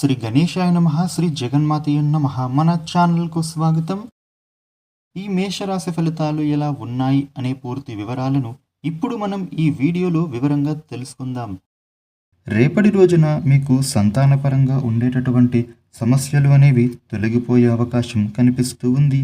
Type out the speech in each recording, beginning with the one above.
శ్రీ గణేశాయ నమ శ్రీ జగన్మాతయ నమ. మన ఛానల్కు స్వాగతం. ఈ మేషరాశి ఫలితాలు ఎలా ఉన్నాయి అనే పూర్తి వివరాలను ఇప్పుడు మనం ఈ వీడియోలో వివరంగా తెలుసుకుందాం. రేపటి రోజున మీకు సంతానపరంగా ఉండేటటువంటి సమస్యలు అనేవి తొలగిపోయే అవకాశం కనిపిస్తూ ఉంది.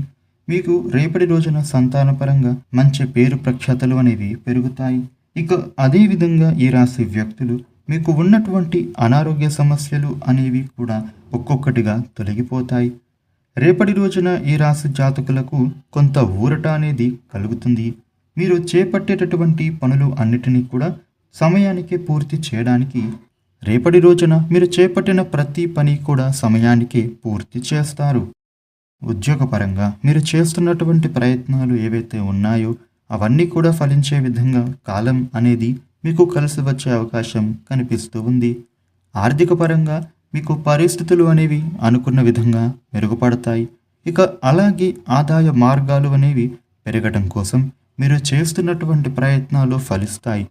మీకు రేపటి రోజున సంతానపరంగా మంచి పేరు ప్రఖ్యాతలు అనేవి పెరుగుతాయి. ఇక అదేవిధంగా ఈ రాశి వ్యక్తులు మీకు ఉన్నటువంటి అనారోగ్య సమస్యలు అనేవి కూడా ఒక్కొక్కటిగా తొలగిపోతాయి. రేపటి రోజున ఈ రాశి జాతకులకు కొంత ఊరట అనేది కలుగుతుంది. మీరు చేపట్టేటటువంటి పనులు అన్నిటినీ కూడా సమయానికి పూర్తి చేయడానికి రేపటి రోజున మీరు చేపట్టిన ప్రతి పని కూడా సమయానికి పూర్తి చేస్తారు. ఉద్యోగపరంగా మీరు చేస్తున్నటువంటి ప్రయత్నాలు ఏవైతే ఉన్నాయో అవన్నీ కూడా ఫలించే విధంగా కాలం అనేది మీకు కలిసి వచ్చే అవకాశం కనిపిస్తూ ఉంది. ఆర్థిక పరంగా మీకు పరిస్థితులు అనేవి అనుకున్న విధంగా మెరుగుపడతాయి. ఇక అలాగే ఆదాయ మార్గాలు అనేవి పెరగడం కోసం మీరు చేస్తున్నటువంటి ప్రయత్నాలు ఫలిస్తాయి.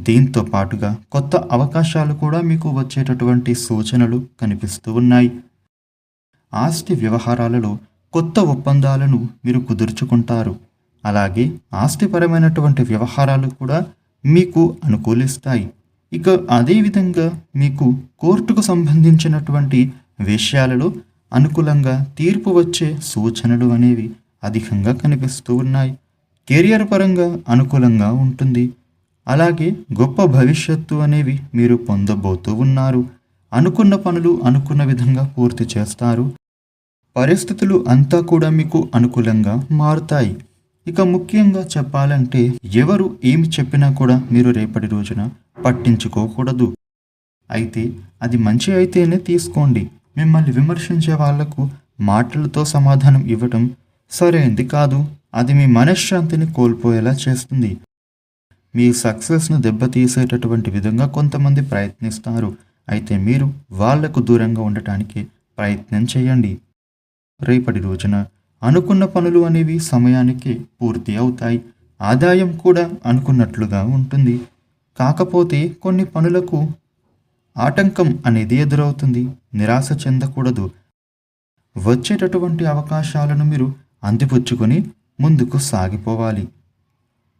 దీంతో పాటుగా కొత్త అవకాశాలు కూడా మీకు వచ్చేటటువంటి సూచనలు కనిపిస్తూ ఉన్నాయి. ఆస్తి వ్యవహారాలలో కొత్త ఒప్పందాలను మీరు కుదుర్చుకుంటారు. అలాగే ఆస్తిపరమైనటువంటి వ్యవహారాలు కూడా మీకు అనుకూలిస్తాయి. ఇక అదేవిధంగా మీకు కోర్టుకు సంబంధించినటువంటి విషయాలలో అనుకూలంగా తీర్పు వచ్చే సూచనలు అనేవి అధికంగా కనిపిస్తూ ఉన్నాయి. కెరియర్ పరంగా అనుకూలంగా ఉంటుంది. అలాగే గొప్ప భవిష్యత్తు అనేవి మీరు పొందబోతూ ఉన్నారు. అనుకున్న పనులు అనుకున్న విధంగా పూర్తి చేస్తారు. పరిస్థితులు అంతా కూడా మీకు అనుకూలంగా మారుతాయి. ఇక ముఖ్యంగా చెప్పాలంటే ఎవరు ఏమి చెప్పినా కూడా మీరు రేపటి రోజున పట్టించుకోకూడదు. అయితే అది మంచి అయితేనే తీసుకోండి. మిమ్మల్ని విమర్శించే వాళ్ళకు మాటలతో సమాధానం ఇవ్వటం సరైంది కాదు. అది మీ మనశ్శాంతిని కోల్పోయేలా చేస్తుంది. మీ సక్సెస్ను దెబ్బతీసేటటువంటి విధంగా కొంతమంది ప్రయత్నిస్తారు. అయితే మీరు వాళ్ళకు దూరంగా ఉండటానికి ప్రయత్నం చేయండి. రేపటి రోజున అనుకున్న పనులు అనేవి సమయానికి పూర్తి అవుతాయి. ఆదాయం కూడా అనుకున్నట్లుగా ఉంటుంది. కాకపోతే కొన్ని పనులకు ఆటంకం అనేది ఎదురవుతుంది. నిరాశ చెందకూడదు. వచ్చేటటువంటి అవకాశాలను మీరు అందిపుచ్చుకొని ముందుకు సాగిపోవాలి.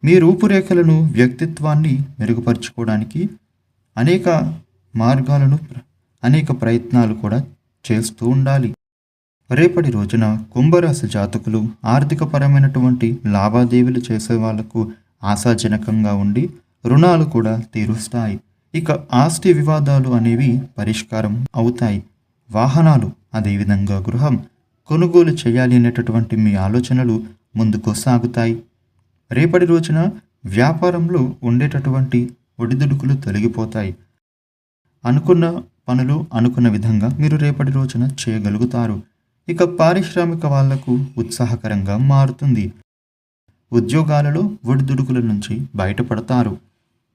మీ రూపురేఖలను వ్యక్తిత్వాన్ని మెరుగుపరుచుకోవడానికి అనేక మార్గాలను అనేక ప్రయత్నాలు కూడా చేస్తూ ఉండాలి. రేపటి రోజున కుంభరాశి జాతకులు ఆర్థికపరమైనటువంటి లావాదేవీలు చేసే వాళ్ళకు ఆశాజనకంగా ఉండి రుణాలు కూడా తీరుస్తాయి. ఇక ఆస్తి వివాదాలు అనేవి పరిష్కారం అవుతాయి. వాహనాలు అదేవిధంగా గృహం కొనుగోలు చేయాలి అనేటటువంటి మీ ఆలోచనలు ముందుకు సాగుతాయి. రేపటి రోజున వ్యాపారంలో ఉండేటటువంటి ఒడిదుడుకులు తొలగిపోతాయి. అనుకున్న పనులు అనుకున్న విధంగా మీరు రేపటి రోజున చేయగలుగుతారు. ఇక పారిశ్రామిక వాళ్ళకు ఉత్సాహకరంగా మారుతుంది. ఉద్యోగాలలో ఒడిదుడుకుల నుంచి బయటపడతారు.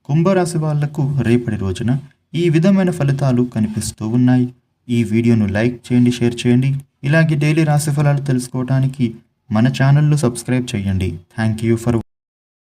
కుంభరాశి వాళ్ళకు రేపటి రోజున ఈ విధమైన ఫలితాలు కనిపిస్తూ ఉన్నాయి. ఈ వీడియోను లైక్ చేయండి షేర్ చేయండి. ఇలాగే డైలీ రాశి ఫలాలు తెలుసుకోవడానికి మన ఛానల్ను సబ్స్క్రైబ్ చేయండి. Thank you for